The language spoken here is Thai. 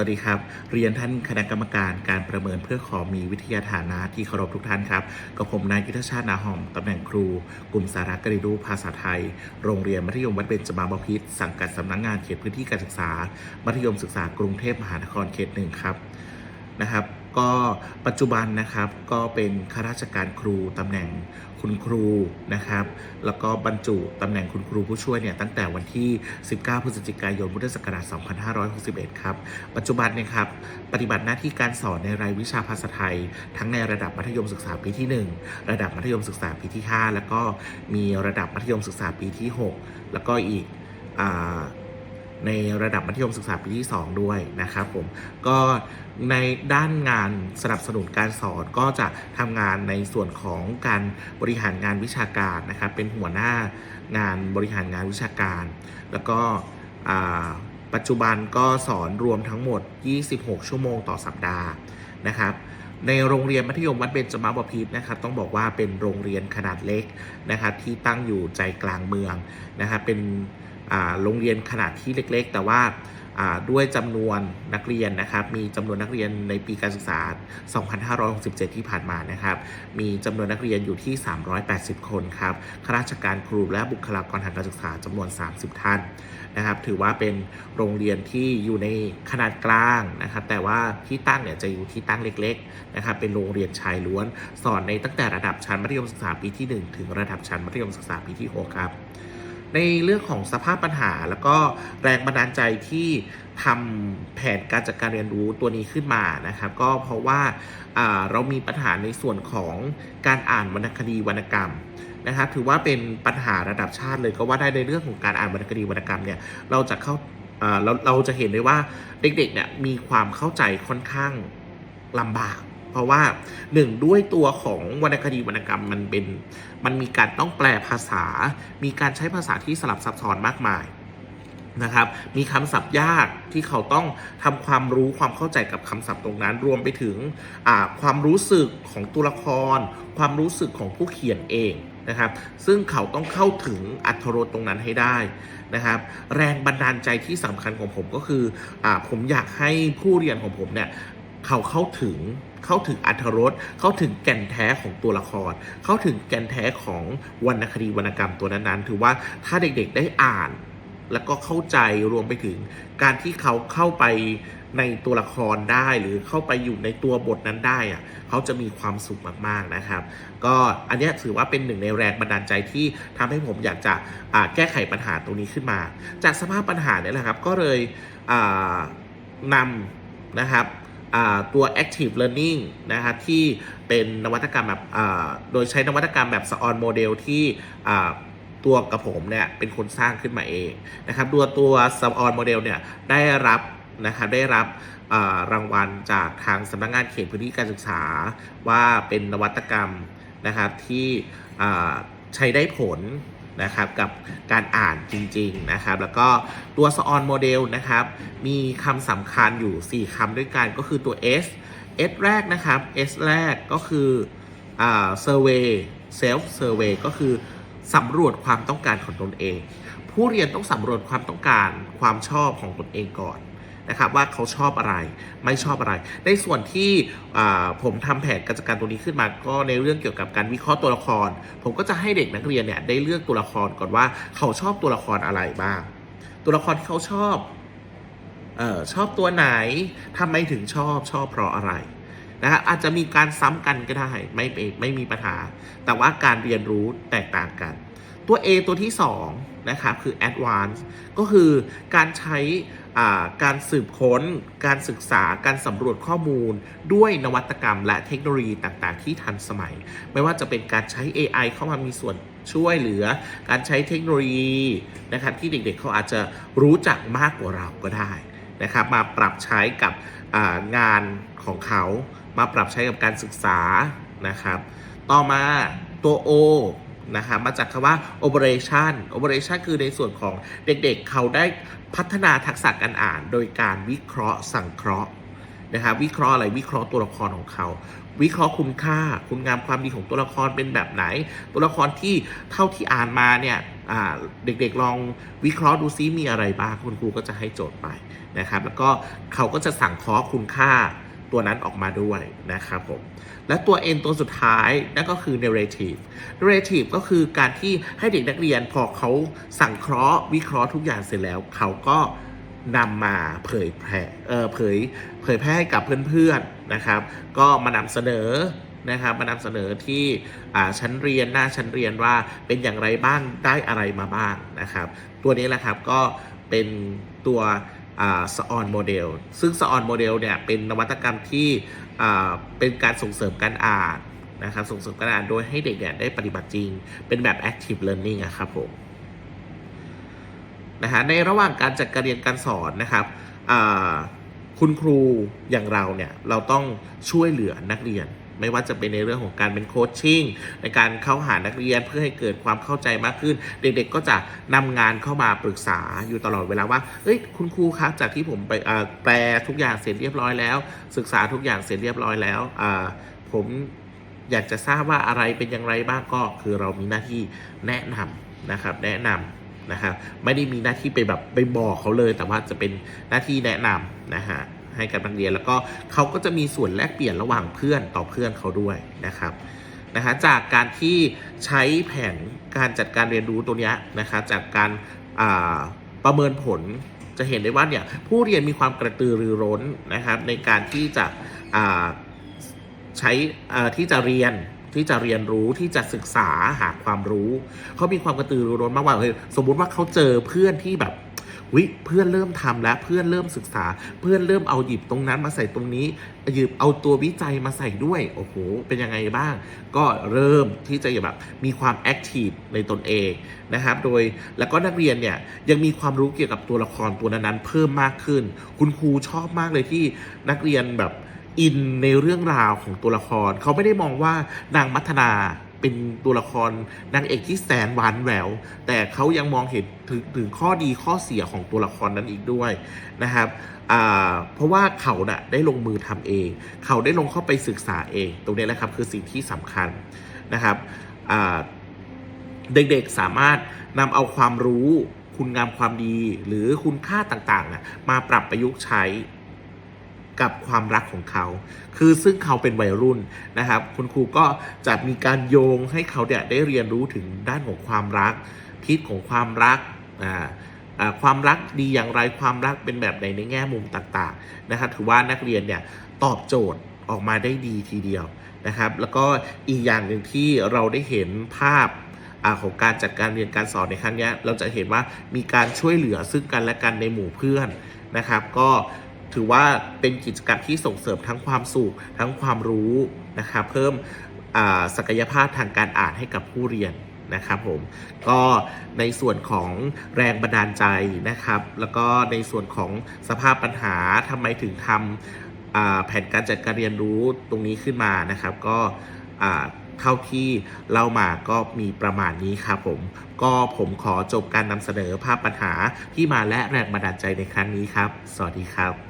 วัสดีครับ เรียนท่านคณะกรรมการการประเมินเพื่อขอมีวิทยาฐานะที่เคารพทุกท่านครับกับผมนายกิตชาตินาหอมตำแหน่งครู กลุ่มสาระกริรูภาษาไทย โรงเรียนมัธยมวัดเบญจมาบพิตรสังกัดสำนักงานเขตพื้นที่การศึกษา มัธยมศึกษากรุงเทพมหานครเขตหนึ่งครับนะครับ ก็ปัจจุบันนะครับก็เป็นข้าราชการครูตำแหน่งคุณครูนะครับ แล้วก็บรรจุตำแหน่งคุณครูผู้ช่วยเนี่ยตั้งแต่วันที่ 19 พฤศจิกายนพุทธศักราช 2561 ครับ ปัจจุบันเนี่ยครับปฏิบัติหน้าที่การสอนในรายวิชาภาษาไทย ทั้งในระดับมัธยมศึกษาปีที่ 1 ระดับมัธยมศึกษาปีที่ 5 แล้วก็มีระดับมัธยมศึกษาปีที่ 6 แล้วก็อีกอ่า ในระดับมัธยมศึกษาปีที่ 2 ด้วยนะครับผมก็ในด้านงานสนับสนุนการสอนก็จะทำงานในส่วนของการบริหารงานวิชาการนะครับเป็นหัวหน้างานบริหารงานวิชาการ แล้วก็ปัจจุบันก็สอนรวมทั้งหมด 26 ชั่วโมงต่อสัปดาห์นะครับในโรงเรียนมัธยมวัดเบญจมาบพิตรนะครับต้องบอกว่าเป็นโรงเรียนขนาดเล็กนะครับที่ตั้งอยู่ใจกลางเมืองนะครับเป็น โรงเรียนขนาดที่เล็กๆ แต่ว่าด้วยจำนวนนักเรียนนะครับ มีจำนวนนักเรียนในปีการศึกษา 2567 ที่ผ่านมานะครับ มีจำนวนนักเรียนอยู่ที่ 380 คนครับ ข้าราชการครูและบุคลากรทางการศึกษาจำนวน 30 ท่านนะครับ ถือว่าเป็นโรงเรียนที่อยู่ในขนาดกลางนะครับ แต่ว่าที่ตั้งเนี่ยจะอยู่ที่ตั้งเล็กๆนะครับ เป็นโรงเรียนชายล้วน สอนในตั้งแต่ระดับชั้นมัธยมศึกษาปีที่ 1 ถึงระดับชั้นมัธยมศึกษาปีที่ 6 ครับ ในเรื่องของสภาพปัญหา แล้วก็แรงบันดาลใจที่ทำแผนการจัดการเรียนรู้ตัวนี้ขึ้นมานะครับก็เพราะว่าเรามีปัญหาในส่วนของการอ่านวรรณคดีวรรณกรรมนะครับถือว่าเป็นปัญหาระดับชาติเลยก็ว่าได้ในเรื่องของการอ่านวรรณคดีวรรณกรรมเนี่ยเราจะเข้าอ่าเราเราจะเห็นได้ว่าเด็กๆเนี่ยมีความเข้าใจค่อนข้างลำบาก เพราะว่าหนึ่งด้วยตัวของวรรณคดีวรรณกรรมมันเป็น มันมีการต้องแปลภาษา มีการใช้ภาษาที่สลับซับซ้อนมากมายนะครับ มีคำศัพท์ยากที่เขาต้องทำความรู้ความเข้าใจกับคำศัพท์ตรงนั้น รวมไปถึงความรู้สึกของตัวละคร ความรู้สึกของผู้เขียนเองนะครับ ซึ่งเขาต้องเข้าถึงอัธรสตรงนั้นให้ได้นะครับ แรงบันดาลใจที่สำคัญของผมก็คืออผมอยากให้ผู้เรียนของผมเนี่ยเขาเข้าถึง เข้าถึงอัธรสเข้าถึงแก่นแท้ของตัวละคร เข้าถึงแก่นแท้ของวรรณคดีวรรณกรรมตัวนั้นๆ ถือว่าถ้าเด็กๆได้อ่าน แล้วก็เข้าใจรวมไปถึงการที่เขาเข้าไปในตัวละครได้หรือเข้าไปอยู่ในตัวบทนั้นได้อะเขาจะมีความสุขมากๆนะครับ ก็อันนี้ถือว่าเป็นหนึ่งในแรงบันดาลใจที่ทำให้ผมอยากจะแก้ไขปัญหาตรงนี้ขึ้นมา จากสภาพปัญหาเนี่ยแหละครับ ก็เลยนำนะครับ ตัว active learning นะครับที่เป็นนวัตกรรมแบบโดยใช้นวัตกรรมแบบสออนโมเดลที่ตัวกระผมเนี่ยเป็นคนสร้างขึ้นมาเองนะครับตัวตัวสออนโมเดลเนี่ยได้รับนะครับได้รับรางวัลจากทางสำนักงานเขตพื้นที่การศึกษา ว่าเป็นนวัตกรรมนะครับที่ใช้ได้ผล นะครับกับการอ่านจริงๆนะครับแล้วก็ตัวสออนโมเดลนะครับมีคำสำคัญอยู่ 4คำด้วยกันก็คือตัว S S แรกนะครับ S แรกก็คืออ่า survey self survey ก็คือสำรวจความต้องการของตนเอง ผู้เรียนต้องสำรวจความต้องการความชอบของตนเองก่อน นะครับว่าเขาชอบอะไรไม่ชอบอะไร ในส่วนที่ผมทำแผนการจัดการตัวนี้ขึ้นมา ก็ในเรื่องเกี่ยวกับการวิเคราะห์ตัวละคร ผมก็จะให้เด็กนักเรียนเนี่ยได้เลือกตัวละครก่อนว่าเขาชอบตัวละครอะไรบ้าง ตัวละครที่เขาชอบเออชอบตัวไหนทำไมถึงชอบชอบเพราะอะไรนะครับอาจจะมีการซ้ำกันก็ได้ไม่ไม่มีปัญหา แต่ว่าการเรียนรู้แตกต่างกัน ตัว A ตัวที่ 2 นะครับ คือ advance ก็คือการใช้อ่าการสืบค้น การศึกษา การสำรวจข้อมูล ด้วยนวัตกรรมและเทคโนโลยีต่างๆ ที่ทันสมัย ไม่ว่าจะเป็นการใช้ AI เข้ามามีส่วนช่วยเหลือ การใช้เทคโนโลยีนะครับที่เด็กๆเขาอาจจะรู้จักมากกว่าเราก็ได้นะครับมาปรับใช้กับอ่างานของเขามาปรับใช้กับการศึกษานะครับ ต่อมาตัว O นะครับมาจากคำว่า operation operation คือในส่วนของเด็กๆเขาได้พัฒนาทักษะการอ่าน โดยการวิเคราะห์สังเคราะห์นะครับวิเคราะห์อะไรวิเคราะห์ตัวละครของเขา วิเคราะห์คุณค่า คุณงามความดีของตัวละครเป็นแบบไหน ตัวละครที่เท่าที่อ่านมาเนี่ยเด็กๆลองวิเคราะห์ดูซิมีอะไรบ้างคุณครูก็จะให้โจทย์ไปนะครับ แล้วก็เขาก็จะสั่งเคราะห์คุณค่า ตัวนั้นออกมาด้วยนะครับผม และตัว N ตัวสุดท้ายนั่นก็คือ narrative narrative ก็คือการที่ให้เด็กนักเรียนพอเขาสั่งเคราะห์วิเคราะห์ทุกอย่างเสร็จแล้ว เขาก็นำมาเผยแพร่เออเผยเผยแพร่ให้กับเพื่อนๆนะครับ ก็มานำเสนอนะครับมานำเสนอที่ชั้นเรียนหน้าชั้นเรียนว่าเป็นอย่างไรบ้างได้อะไรมาบ้างนะครับ ตัวนี้แหละครับก็เป็นตัว สออนโมเดล ซึ่งสออนโมเดลเนี่ยเป็นนวัตกรรมที่อ่าเป็นการส่งเสริมการอ่านนะครับ ส่งเสริมการอ่านโดยให้เด็กเนี่ยได้ปฏิบัติจริง เป็นแบบ active learning อะครับผมนะฮะในระหว่างการจัดการเรียนการสอนนะครับอ่าคุณครูอย่างเราเนี่ยเราต้องช่วยเหลือนักเรียน ไม่ว่าจะเป็นในเรื่องของการเป็นโคชชิ่งในการเข้าหานักเรียนเพื่อให้เกิดความเข้าใจมากขึ้น เด็กๆก็จะนำงานเข้ามาปรึกษาอยู่ตลอดเวลาว่าเฮ้ยคุณครูคะจากที่ผมไปแปลทุกอย่างเสร็จเรียบร้อยแล้ว ศึกษาทุกอย่างเสร็จเรียบร้อยแล้วผมอยากจะทราบว่าอะไรเป็นอย่างไรบ้างก็คือเรามีหน้าที่แนะนำนะครับ แนะนำนะครับไม่ได้มีหน้าที่ไปแบบไปบอกเขาเลย แต่ว่าจะเป็นหน้าที่แนะนำนะฮะ ให้กับนักเรียน แล้วก็เขาก็จะมีส่วนแลกเปลี่ยนระหว่างเพื่อนต่อเพื่อนเขาด้วยนะครับนะคะจากการที่ใช้แผนการจัดการเรียนรู้ตัวเนี้ยนะคะจากการประเมินผลจะเห็นได้ว่าเนี่ยผู้เรียนมีความกระตือรือร้นนะครับในการที่จะใช้ที่จะเรียนที่จะเรียนรู้ที่จะศึกษาหาความรู้ เขามีความกระตือรือร้นมากกว่าเฮ้ยสมมุติว่าเขาเจอเพื่อนที่แบบ วิเพื่อนเริ่มทำแล้วเพื่อนเริ่มศึกษา เพื่อนเริ่มเอาหยิบตรงนั้นมาใส่ตรงนี้หยิบเอาตัววิจัยมาใส่ด้วยโอ้โหเป็นยังไงบ้าง ก็เริ่มที่จะแบบมีความแอคทีฟในตนเองนะครับโดยแล้วก็นักเรียนเนี่ยยังมีความรู้เกี่ยวกับตัวละครตัวนั้นๆเพิ่มมากขึ้น คุณครูชอบมากเลยที่นักเรียนแบบอินในเรื่องราวของตัวละคร เขาไม่ได้มองว่านางมัทนา เป็นตัวละครนางเอกที่แสนหวานแหวว แต่เขายังมองเห็นถึงถึงข้อดีข้อเสียของตัวละครนั้นอีกด้วยนะครับเพราะว่าเขาน่ะได้ลงมือทำเอง เขาได้ลงเข้าไปศึกษาเอง ตรงนี้แหละครับคือสิ่งที่สำคัญนะครับเด็กๆสามารถนำเอาความรู้คุณงามความดีหรือคุณค่าต่างๆ มาปรับประยุกต์ใช้ กับความรักของเขา คือซึ่งเขาเป็นวัยรุ่นนะครับ คุณครูก็จะมีการโยงให้เขาเนี่ยได้เรียนรู้ถึงด้านของความรักพิษของความรักอ่าความรักดีอย่างไรความรักเป็นแบบไหนในแง่มุมต่างๆนะครับถือว่านักเรียนเนี่ยตอบโจทย์ออกมาได้ดีทีเดียวนะครับ แล้วก็อีกอย่างหนึ่งที่เราได้เห็นภาพอของการจัดการเรียนการสอนในครั้งนี้เราจะเห็นว่ามีการช่วยเหลือซึ่งกันและกันในหมู่เพื่อนนะครับ ก็ ถือว่าเป็นกิจกรรมที่ส่งเสริมทั้งความสุขทั้งความรู้นะครับเพิ่มศักยภาพทางการอ่านให้กับผู้เรียนนะครับผมก็ในส่วนของแรงบันดาลใจนะครับ แล้วก็ในส่วนของสภาพปัญหาทำไมถึงทำอ่าแผนการจัดการเรียนรู้ตรงนี้ขึ้นมานะครับ ก็เท่าที่เล่ามาก็มีประมาณนี้ครับผม ก็ผมขอจบการนำเสนอภาพปัญหาที่มาและแรงบันดาลใจในครั้งนี้ครับ สวัสดีครับ